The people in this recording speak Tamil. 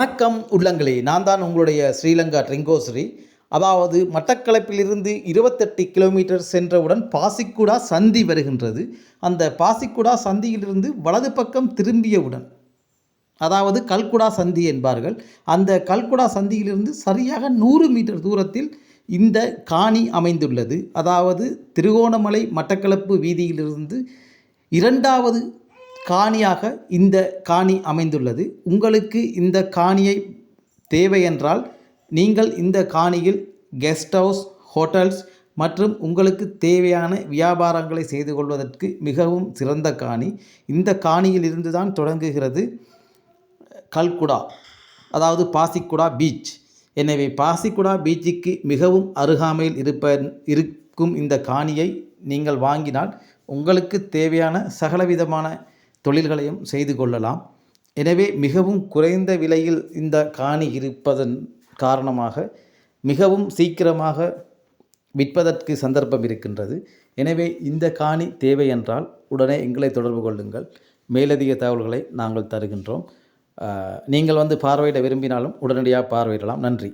வணக்கம் உள்ளங்களே. நான் தான் உங்களுடைய ஸ்ரீலங்கா ட்ரிங்கோஸ்ரீ. அதாவது மட்டக்களப்பிலிருந்து இருபத்தெட்டு கிலோமீட்டர் சென்றவுடன் பாசிக்குடா சந்தி வருகின்றது. அந்த பாசிக்குடா சந்தியிலிருந்து வலது பக்கம் திரும்பியவுடன் அதாவது கல்குடா சந்தி என்பார்கள். அந்த கல்குடா சந்தியிலிருந்து சரியாக நூறு மீட்டர் தூரத்தில் இந்த காணி அமைந்துள்ளது. அதாவது திருகோணமலை மட்டக்களப்பு வீதியிலிருந்து இரண்டாவது காணியாக இந்த காணி அமைந்துள்ளது. உங்களுக்கு இந்த காணியை தேவை என்றால் நீங்கள் இந்த காணியில் கெஸ்ட் ஹவுஸ் ஹோட்டல்ஸ் மற்றும் உங்களுக்கு தேவையான வியாபாரங்களை செய்து கொள்வதற்கு மிகவும் சிறந்த காணி. இந்த காணியில் இருந்து தான் தொடங்குகிறது கல்குடா அதாவது பாசிக்குடா பீச் எனவே பாசிக்குடா பீச்சுக்கு மிகவும் அருகாமையில் இருப்ப இருக்கும் இந்த காணியை நீங்கள் வாங்கினால் உங்களுக்கு தேவையான சகலவிதமான தொழில்களையும் செய்து கொள்ளலாம். எனவே மிகவும் குறைந்த விலையில் இந்த காணி இருப்பதன் காரணமாக மிகவும் சீக்கிரமாக விற்பதற்கு சந்தர்ப்பம் இருக்கின்றது. எனவே இந்த காணி தேவை என்றால் உடனே எங்களை தொடர்பு கொள்ளுங்கள். மேலதிக தகவல்களை நாங்கள் தருகின்றோம். நீங்கள் வந்து பார்வையிட விரும்பினாலும் உடனடியாக பார்வையிடலாம். நன்றி.